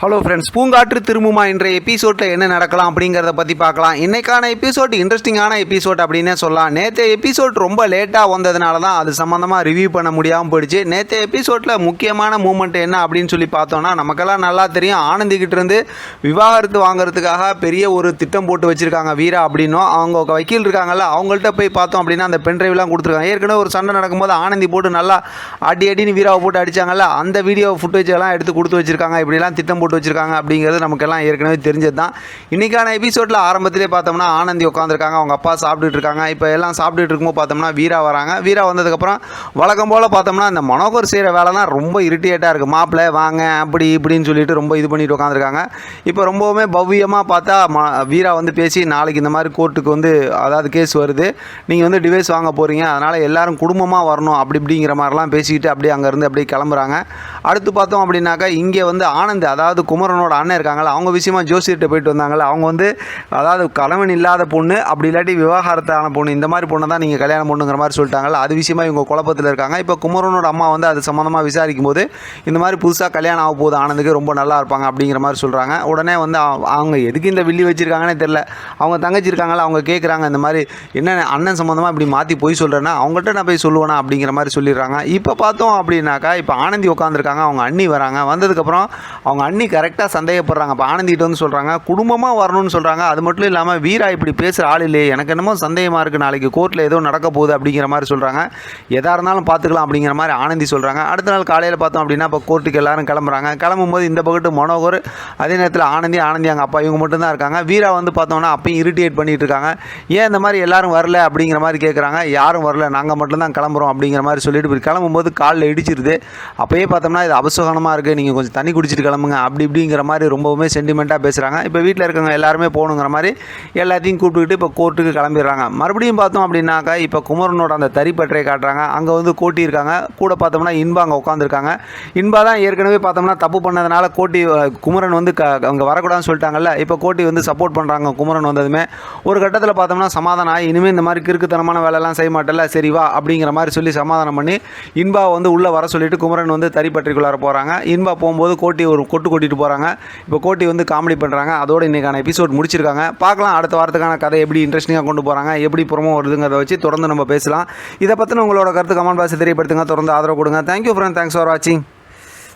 Hello friends பூங்காற்று திரும்புமா இன்றைய எபிசோட்டில் என்ன நடக்கலாம் அப்படிங்கிறத பற்றி பார்க்கலாம். இன்னைக்கான எபிசோட் இன்ட்ரெஸ்டிங்கான எபிசோட் அப்படின்னே சொல்லலாம். நேற்று எபிசோட் ரொம்ப லேட்டாக வந்ததுனால தான் அது சம்மந்தமாக ரிவ்யூ பண்ண முடியாமல் போயிடுச்சு. நேற்று எபிசோட்டில் முக்கியமான மூமெண்ட் என்ன அப்படின்னு சொல்லி பார்த்தோன்னா நமக்கெல்லாம் நல்லா தெரியும். ஆனந்திக்கிட்ட இருந்து விவாகரத்து வாங்குறதுக்காக பெரிய ஒரு திட்டம் போட்டு வச்சுருக்காங்க வீரா அப்படின்னும் அவங்க வக்கீல் இருக்காங்கல்ல அவங்கள்ட்ட போய் பார்த்தோம் அப்படின்னா அந்த பென்ட்ரைவ்லாம் கொடுத்துருக்காங்க. ஏற்கனவே ஒரு சண்டை நடக்கும்போது ஆனந்தி போட்டு நல்லா அடி அடின்னு வீராவை போட்டு அடித்தாங்கல்ல அந்த வீடியோ ஃபுட்டேஜ் எல்லாம் எடுத்து கொடுத்து வச்சிருக்காங்க. இப்படிலாம் திட்டம் போட்டு வச்சிருக்காங்க அப்படிங்கிறது நமக்கெல்லாம் ஏற்கனவே தெரிஞ்சது தான் இன்றைக்கான எபிசோடில் ஆரம்பத்திலே பார்த்தோம்னா ஆனந்தி உட்காந்துருக்காங்க அவங்க அப்பா சாப்பிட்டுட்டு இருக்காங்க. இப்போ எல்லாம் சாப்பிட்டுட்டு இருக்கும்போது பார்த்தோம்னா வீரா வராங்க. வீரா வந்ததுக்கப்புறம் வழக்கம் போல் பார்த்தோம்னா இந்த மனோகர் செய்கிற வேலை தான் ரொம்ப இரிட்டேட்டாக இருக்குது மாப்பிள்ளை வாங்க. அப்படி இப்படின்னு சொல்லிட்டு ரொம்ப இது பண்ணிட்டு உட்காந்துருக்காங்க இப்போ ரொம்பவுமே பவ்யமாக பார்த்தா ம வீரா வந்து பேசி நாளைக்கு இந்த மாதிரி கோர்ட்டுக்கு வந்து அதாவது கேஸ் வருது. நீங்கள் வந்து டிவைஸ் வாங்க போகிறீங்க அதனால் எல்லாரும் குடும்பமாக வரணும். அப்படி இப்படிங்கிற மாதிரிலாம் பேசிக்கிட்டு அப்படியே அங்கேருந்து அப்படியே கிளம்புறாங்க. அடுத்து பார்த்தோம் அப்படின்னாக்கா இங்கே வந்து ஆனந்த் அதாவது குமரனோட அண்ணன் இருக்காங்களா அவங்க விஷயமா ஜோசியர்கிட்ட போயிட்டு வந்தாங்கல்ல அவங்க வந்து அதாவது கணவன் இல்லாத பொண்ணு அப்படி இல்லாட்டி விவாகரத்தான பொண்ணு இந்த மாதிரி பொண்ணை தான் நீங்கள் கல்யாணம் பண்ணுங்கிற மாதிரி சொல்லிட்டாங்கல்ல அது விஷயமா இவங்க குழப்பத்தில் இருக்காங்க. இப்போ குமரனோட அம்மா வந்து அது சம்மந்தமாக விசாரிக்கும் போது இந்த மாதிரி புதுசாக கல்யாணம் ஆக போகுது ஆனந்துக்கு ரொம்ப நல்லா இருப்பாங்க அப்படிங்கிற மாதிரி சொல்கிறாங்க உடனே வந்து அவங்க எதுக்கு இந்த வில்லி வச்சுருக்காங்கன்னே தெரில அவங்க தங்கச்சி இருக்காங்கல்ல அவங்க கேட்குறாங்க இந்த மாதிரி என்ன அண்ணன் சம்மந்தமாக இப்படி மாற்றி போய் சொல்கிறேன்னா அவங்கள்ட்ட நான் போய் சொல்லுவேனா அப்படிங்கிற மாதிரி சொல்லிடுறாங்க. இப்போ பார்த்தோம் அப்படின்னாக்கா இப்போ ஆனந்தி உட்காந்துருக்காங்க அவங்க அண்ணி வராங்க. வந்ததுக்கப்புறம் அவங்க அண்ணி கரெக்டாக சந்தேகப்படுறாங்க. இப்போ ஆனந்திகிட்ட வந்து சொல்கிறாங்க குடும்பமாக வரணும்னு சொல்கிறாங்க அது மட்டும் இல்லாமல் வீரா இப்படி பேசுகிற ஆள் இல்லையே. எனக்கு என்னமோ சந்தேகமாக இருக்குது நாளைக்கு கோர்ட்டில் ஏதோ நடக்க போகுது அப்படிங்கிற மாதிரி சொல்கிறாங்க எதாக இருந்தாலும் பார்த்துக்கலாம் அப்படிங்கிற மாதிரி ஆனந்தி சொல்கிறாங்க அடுத்த நாள் காலையில் பார்த்தோம் அப்படின்னா இப்போ கோர்ட்டுக்கு எல்லாரும் கிளம்புறாங்க. கிளம்பும்போது இந்த பக்கத்து மனோகர் அதே நேரத்தில் ஆனந்தி ஆனந்தி அங்கே அப்பா இவங்க மட்டும்தான் இருக்காங்க. வீரா வந்து பார்த்தோம்னா அப்பயும் இரிட்டேட் பண்ணிகிட்டு இருக்காங்க. ஏன் இந்த மாதிரி எல்லாரும் வரல? அப்படிங்கிற மாதிரி கேட்குறாங்க யாரும் வரல. நாங்கள் மட்டும்தான் கிளம்புறோம். அப்படிங்கிற மாதிரி சொல்லிட்டு இப்படி கிளம்பும்போது காலில் இடிச்சிருது. அப்போயே பார்த்தோம்னா இது அபசகனமாக இருக்குது நீங்கள் கொஞ்சம் தண்ணி குடிச்சிட்டு கிளம்புங்க அப்படி அப்படி இப்படிங்கிற மாதிரி ரொம்பவுமே சென்டிமெண்ட்டாக பேசுகிறாங்க இப்போ வீட்டில் இருக்கவங்க எல்லாருமே போகணுங்கிற மாதிரி எல்லாத்தையும் கூப்பிட்டுக்கிட்டு இப்போ கோர்ட்டுக்கு கிளம்பிடுறாங்க. மறுபடியும் பார்த்தோம் அப்படின்னாக்கா இப்போ குமரனோட அந்த தறிப்பற்றை காட்டுறாங்க. அங்கே வந்து கோட்டி இருக்காங்க. கூட பார்த்தோம்னா இன்பா அங்கே உட்காந்துருக்காங்க இன்பா தான் ஏற்கனவே பார்த்தோம்னா தப்பு பண்ணதுனால கோட்டி குமரன் வந்து க அங்கே வரக்கூடாதுன்னு சொல்லிட்டாங்கல்ல. இப்போ கோட்டி வந்து சப்போர்ட் பண்ணுறாங்க குமரன் வந்ததுமே. ஒரு கட்டத்தில் பார்த்தோம்னா சமாதானம் ஆகி இனிமேல் இந்த மாதிரி கிறுக்குத்தனமான வேலைலாம் செய்ய மாட்டல சரி வா அப்படிங்கிற மாதிரி சொல்லி சமாதானம் பண்ணி இன்பா வந்து உள்ளே வர சொல்லிட்டு குமரன் வந்து தறிப்பற்றிக்குள்ளார போகிறாங்க இன்பா போகும்போது கோட்டி ஒரு கொட்டு கூட்டிகிட்டு போகிறாங்க இப்போ கோட்டி வந்து காமெடி பண்ணுறாங்க அதோட இன்றைக்கான எபிசோட் முடிச்சிருக்காங்க. பார்க்கலாம் அடுத்த வாரத்துக்கான கதை எப்படி இன்ட்ரெஸ்டிங்காக கொண்டு போகிறாங்க எப்படி புறமோ வருதுங்கிறத வச்சு தொடர்ந்து நம்ம பேசலாம். இதை பற்றின உங்களோட கருத்து கமெண்ட் பாக்ஸ் தெரியப்படுத்துங்க. தொடர்ந்து ஆதரவு கொடுங்க. தேங்க்யூ ஃப்ரெண்ட் தேங்க்ஸ் ஃபார் வாட்சிங்